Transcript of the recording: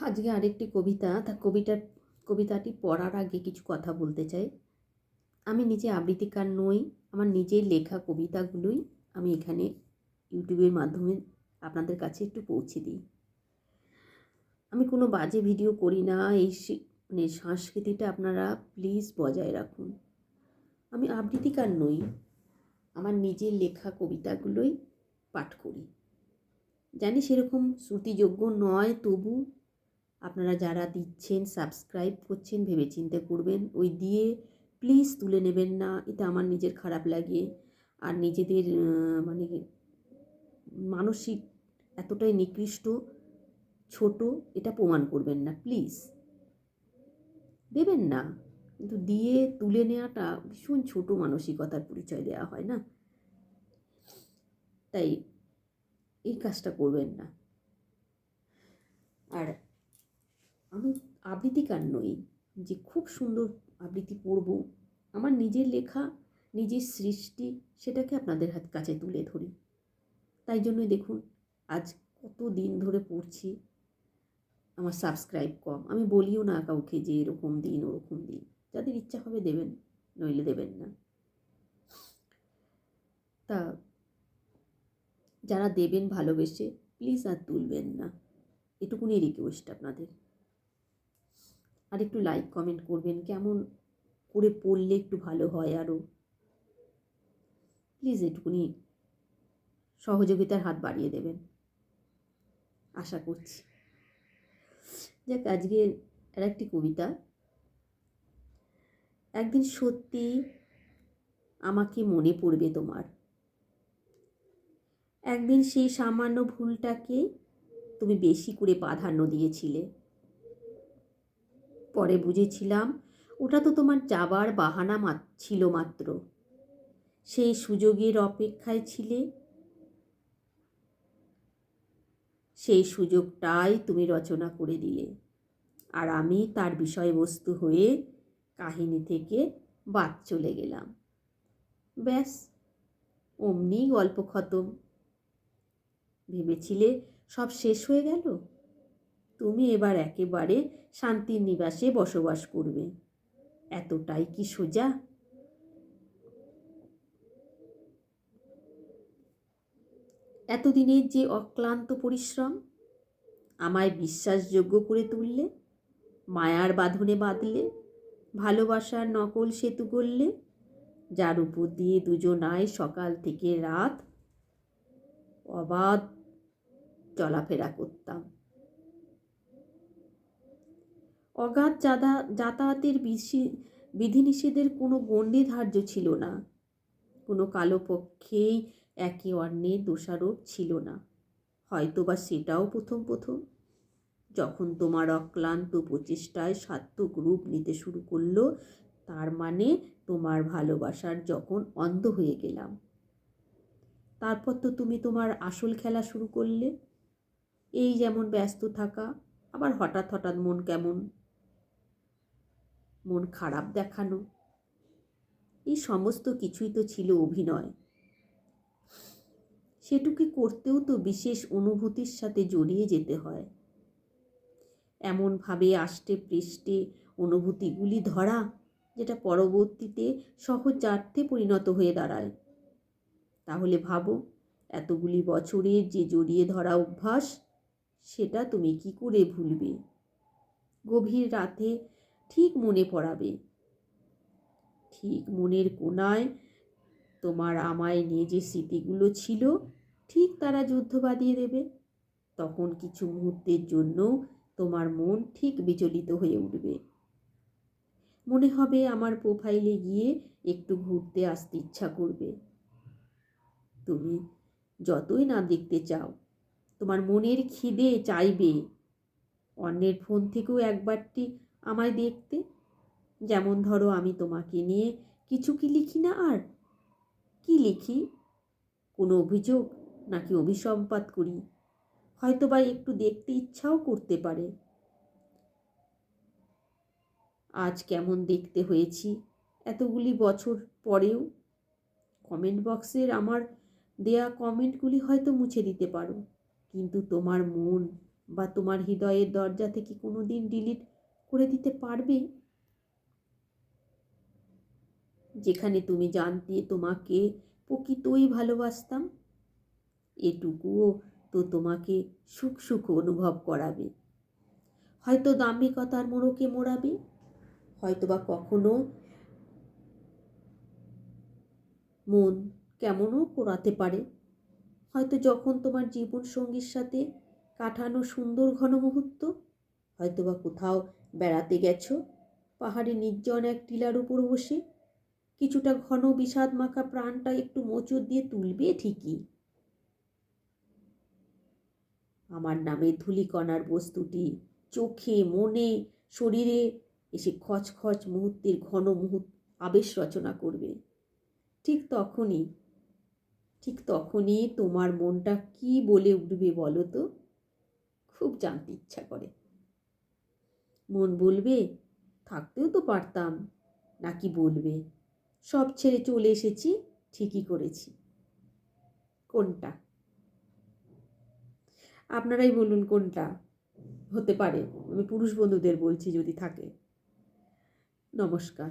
আজকে আরেকটি কবিতা, তা কবিতার, কবিতাটি পড়ার আগে কিছু কথা বলতে চাই। আমি নিজে আবৃত্তিকার নই, আমার নিজের লেখা কবিতাগুলোই আমি এখানে ইউটিউবের মাধ্যমে আপনাদের কাছে একটু পৌঁছে দিই। আমি কোনো বাজে ভিডিও করি না, এই মানে সংস্কৃতিটা আপনারা প্লিজ বজায় রাখুন। আমি আবৃত্তিকার নই, আমার নিজের লেখা কবিতাগুলোই পাঠ করি। জানি সেরকম শ্রুতিযোগ্য নয়, তবু আপনারা যারা দিচ্ছেন সাবস্ক্রাইব করছেন, ভেবেচিন্তে করবেন, ওই দিয়ে প্লিজ তুলে নেবেন না, এটা আমার নিজের খারাপ লাগে। আর নিজেদের মানে মানসিক এতটাই নিকৃষ্ট, ছোট, এটা প্রমাণ করবেন না প্লিজ দেবেন না। কিন্তু দিয়ে তুলে নেওয়াটা ভীষণ ছোট মানসিকতার পরিচয় দেওয়া হয় না? তাই এই কাজটা করবেন না। আর আমি আবৃত্তিকার নই, যে খুব সুন্দর আবৃত্তি পড়ব। আমার নিজের লেখা, নিজের সৃষ্টি, সেটাকে আপনাদের হাত কাছে তুলে ধরি। তাই জন্যই দেখুন, আজ কত দিন ধরে পড়ছি, আমার সাবস্ক্রাইব কম। আমি বলিও না কাউকে যে এরকম দিন, ওরকম দিন। যাদের ইচ্ছা হবে দেবেন, নইলে দেবেন না। তা, যারা দেবেন ভালোবেসে প্লিজ আর তুলবেন না। এটুকুনি রিকোয়েস্ট আপনাদের। আর একটু লাইক কমেন্ট করবেন, কেমন করে পড়লে একটু ভালো হয় আরও প্লিজ এটুকুনি সহযোগিতার হাত বাড়িয়ে দেবেন, আশা করছি। যাক আজকে আর একটি কবিতা। একদিন সত্যি আমাকে মনে পড়বে তোমার। একদিন সেই সামান্য ভুলটাকে তুমি বেশি করে প্রাধান্য দিয়েছিলে। পরে বুঝেছিলাম, ওটা তো তোমার যাবার বাহানা ছিল মাত্র। সেই সুযোগের অপেক্ষায় ছিলে? সেই সুযোগটাই তুমি রচনা করে দিলে। আর আমি তার বিষয়বস্তু হয়ে কাহিনী থেকে বাদ চলে গেলাম। ব্যাস, অমনি গল্প খতম। ভেবেছিলে সব শেষ হয়ে গেল? তুমি এবার একেবারে শান্তির নিবাসে বসবাস করবে। এতটাই কি সোজা? এতদিনের যে অক্লান্ত পরিশ্রম আমায় বিশ্বাসযোগ্য করে তুললে, মায়ার বাঁধনে বাঁধলে, ভালোবাসার নকল সেতু করলে যার উপর দিয়ে দুজনায় সকাল থেকে রাত অবাধ চলাফেরা করতাম। অগাধ যাদা যাতায়াতের বিশি- বিধিনিষেধের কোনো গণ্ডি ধার্য ছিল না। কোনো কালো পক্ষেই একে অন্যের দোষারোপ ছিল না। হয়তোবা সেটাও প্রথম প্রথম। যখন তোমার অক্লান্ত প্রচেষ্টায় সাত্ত্বিক রূপ নিতে শুরু করল, তার মানে তোমার ভালোবাসার যখন অন্ধ হয়ে গেলাম। তারপর তো তুমি তোমার আসল খেলা শুরু করলে। এই যেমন ব্যস্ত থাকা, আবার হঠাৎ হঠাৎ মন কেমন? মন খারাপ দেখানো। এই সমস্ত কিছুই তো ছিল অভিনয়। সেটুকি করতেও তো বিশেষ অনুভূতির সাথে জড়িয়ে যেতে হয়। এমনভাবে আষ্টে পৃষ্ঠে অনুভূতিগুলি ধরা, যেটা পরবর্তীতে সহজার্থে পরিণত হয়ে দাঁড়ায়। তাহলে ভাবো, এতগুলি বছরের যে জড়িয়ে ধরা অভ্যাস, সেটা তুমি কি করে ভুলবে? গভীর রাতে ঠিক মনে পড়াবে। ঠিক মনের কোনায় তোমার আমায় নিয়ে যে স্মৃতিগুলো ছিল, ঠিক তারা যুদ্ধ বাঁধিয়ে দেবে। তখন কিছু মুহূর্তের জন্য তোমার মন ঠিক বিচলিত হয়ে উঠবে। মনে হবে আমার প্রোফাইলে গিয়ে একটু ঘুরতে আসতে ইচ্ছা করবে। তুমি যতই না দেখতে চাও, তোমার মনের খিদে চাইবে। অন্যের ফোন থেকেও একবারটি আমায় দেখতে? যেমন ধরো আমি তোমাকে নিয়ে কিছু কি লিখি না আর? কি লিখি? কোনো অভিযোগ? নাকি অভিসম্পাত করি? হয়তো বা একটু দেখতে ইচ্ছাও করতে পারে। আজ কেমন দেখতে হয়েছি? এতগুলি বছর পরেও? কমেন্ট বক্সের আমার দেয়া কমেন্টগুলি হয়তো মুছে দিতে পারো। কিন্তু তোমার মন বা তোমার হৃদয়ের দরজা থেকে কোনো দিন ডিলিট করে দিতে পারবে? যেখানে তুমি জানতে তোমাকে প্রকৃতই ভালোবাসতাম, এটুকুও তো তোমাকে সুখ সুখ অনুভব করাবে। হয়তো দাম্ভিকতার মোড়কে মোড়াবে, হয়তোবা কখনো মন কেমনও পোড়াতে পারে। হয়তো যখন তোমার জীবন সঙ্গীর সাথে কাটানো সুন্দর ঘন মুহূর্ত, হয়তোবা কোথাও বেড়াতে গেছো? পাহাড়ে নির্জন এক টিলার উপর বসে? কিছুটা ঘন বিষাদ মাখা প্রাণটা একটু মোচড় দিয়ে তুলবে ঠিকই। আমার নামে ধুলিকণার বস্তুটি চোখে, মনে, শরীরে এসে খচখচ মুহূর্তের ঘন মুহূর্ত, আবেশ রচনা করবে। ঠিক তখনই ঠিক তখনই তোমার মনটা কি বলে উঠবে বলো তো? খুব জানতে ইচ্ছা করে। মন বলবে, থাকতেও তো পারতাম। নাকি বলবে, সব ছেড়ে চলে এসেছি, ঠিকই করেছি। কোনটা? আপনারাই বলুন কোনটা? হতে পারে, আমি পুরুষ বন্ধুদের বলছি যদি থাকে। নমস্কার।